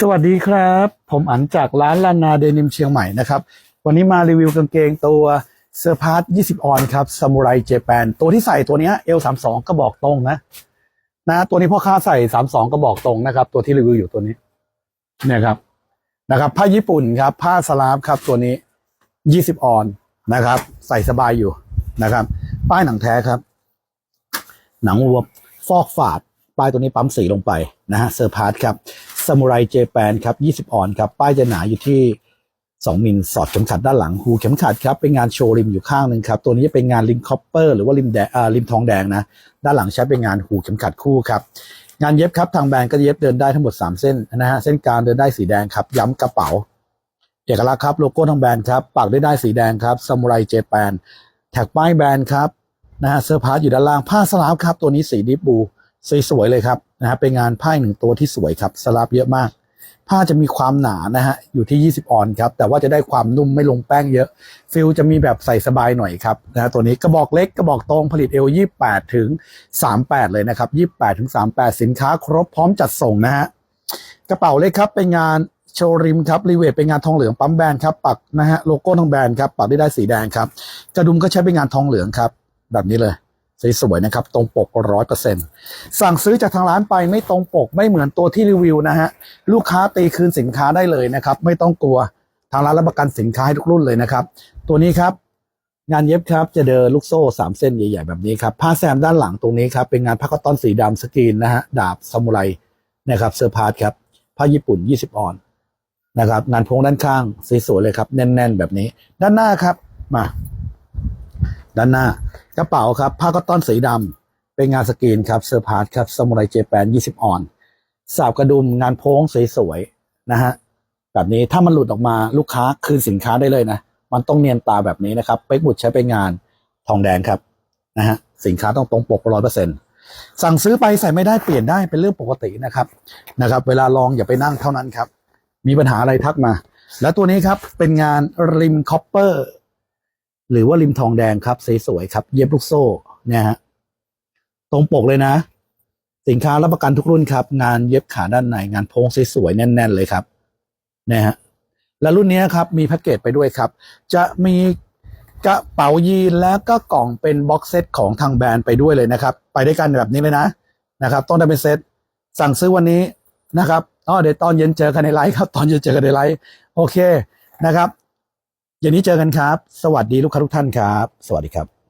สวัสดีครับ ผมอันจากร้านลานาเดนิมเชียงใหม่นะครับ วันนี้มารีวิวกางเกงตัวเซอร์พาร์ต20 ออนครับซามูไรเจแปนตัวที่ใส่ตัวนี้เอล32ก็บอกตรงนะ นะ ตัวนี้พ่อค้าใส่32ก็บอกตรงนะครับ ตัวที่รีวิวอยู่ตัวนี้ เนี่ยครับนะครับ ผ้าญี่ปุ่นครับ ผ้าสลาฟครับ ตัวนี้ 20 ออนนะครับ ใส่สบายอยู่นะครับ ป้ายหนังแท้ครับ หนังวัวฟอกฝาด ป้ายตัวนี้ปั๊มสีลงไปนะฮะเซอร์พาร์ตครับ ซามูไรเจแปนครับ 20 ออนครับ ป้ายจะหนาอยู่ที่ 2 มิลสอดเข็มขัดด้านหลังหูเข็มขัดครับ เป็นงานโชว์ริมอยู่ข้างหนึ่งครับ ตัวนี้จะเป็นงานริมคอปเปอร์หรือว่าริมแดงอ่าริมทองแดงนะ ด้านหลังใช้เป็นงานหูเข็มขัดคู่ครับ งานเย็บครับ ทางแบรนด์ก็เย็บเดินได้ทั้งหมด 3 เส้นนะฮะ เส้นกลางเดินได้สีแดงครับ ย้ำกระเป๋า เอกลักษณ์ครับ โลโก้ทางแบรนด์ครับปักได้ได้สีแดงครับ ซามูไรเจแปน แท็กป้ายแบรนด์ครับ นะฮะ เสื้อผ้าอยู่ด้านล่าง ผ้าสลาฟครับ ตัวนี้สีดิบบู สวยๆเลยครับนะฮะเป็นงานผ้าหนึ่งตัวที่สวยครับสลาฟเยอะมาก ผ้าจะมีความหนานะฮะอยู่ที่ 20 ออนครับแต่ว่าจะได้ความนุ่มไม่ลงแป้งเยอะ ฟิลจะมีแบบใส่สบายหน่อยครับนะฮะตัวนี้กระบอกเล็กกระบอกตรงผลิตเอล28 ถึง 38 เลยนะครับ 28 ถึง 38 สินค้าครบพร้อมจัดส่งนะฮะกระเป๋าเล็กครับเป็นงานโชว์ริมครับรีเวทเป็นงานทองเหลืองปั๊มแบรนด์ครับปักนะฮะโลโก้ทองแบรนด์ครับปักได้ได้สีแดงครับกระดุมก็ใช้เป็นงานทองเหลืองครับแบบนี้เลย สวยๆนะครับ ตรงปกร้อยเปอร์เซ็นต์สั่งซื้อจากทางร้านไปไม่ตรงปกไม่เหมือนตัวที่รีวิวนะฮะลูกค้าตีคืนสินค้าได้เลยนะครับ ไม่ต้องกลัวทางร้านรับประกันสินค้าให้ทุกรุ่นเลยนะครับ ตัวนี้ครับ งานเย็บครับจะเดินลูกโซ่สามเส้นใหญ่ๆแบบนี้ครับผ้าแซมด้านหลังตรงนี้ครับเป็นงานผ้าคอตตอนสีดำสกรีนนะฮะดาบซามูไรนะครับเสื้อพาร์ทครับผ้าญี่ปุ่น 20 ออนนะครับงานพวงด้านข้างสวยๆเลยครับแน่น ๆ แบบนี้ ด้านหน้าครับมา ด้านหน้ากระเป๋าครับผ้าคอตตอนสีดำเป็นงานสกรีนครับเซอร์พาร์ทครับซามูไรเจแปน20ออนสาบกระดุมงานโพ้งสวยๆนะฮะแบบนี้ถ้ามันหลุดออกมาลูกค้าคืนสินค้าได้เลยนะ มันต้องเนียนตาแบบนี้นะครับเป็กบุตรใช้เป็นงานทองแดงครับนะฮะสินค้าต้องตรงปกร้อยเปอร์เซ็นต์สั่งซื้อไปใส่ไม่ได้เปลี่ยนได้เป็นเรื่องปกตินะครับนะครับ เวลาลองอย่าไปนั่งเท่านั้นครับ มีปัญหาอะไรทักมา แล้วตัวนี้ครับเป็นงานริมคอปเปอร์ หรือว่าริมทองแดงครับสวยๆครับ เย็บลูกโซ่เนี่ยฮะตรงปกเลยนะ สินค้ารับประกันทุกรุ่นครับ งานเย็บขาด้านในงานโพงสวยๆแน่น ๆ เลยครับนะฮะและรุ่นนี้ครับมีแพ็กเกจไปด้วยครับ จะมีกระเป๋ายีนแล้วก็กล่องเป็นบ็อกเซตของทางแบรนด์ไปด้วยเลยนะครับ ไปด้วยกันแบบนี้เลยนะนะครับ ต้องได้เป็นเซตสั่งซื้อวันนี้นะครับอ๋อเดี๋ยวตอนเย็นเจอกันในไลฟ์ครับ ตอนเย็นเจอกันในไลฟ์โอเคนะครับ อย่างนี้เจอกันครับ สวัสดีลูกค้าทุกท่านครับ สวัสดีครับ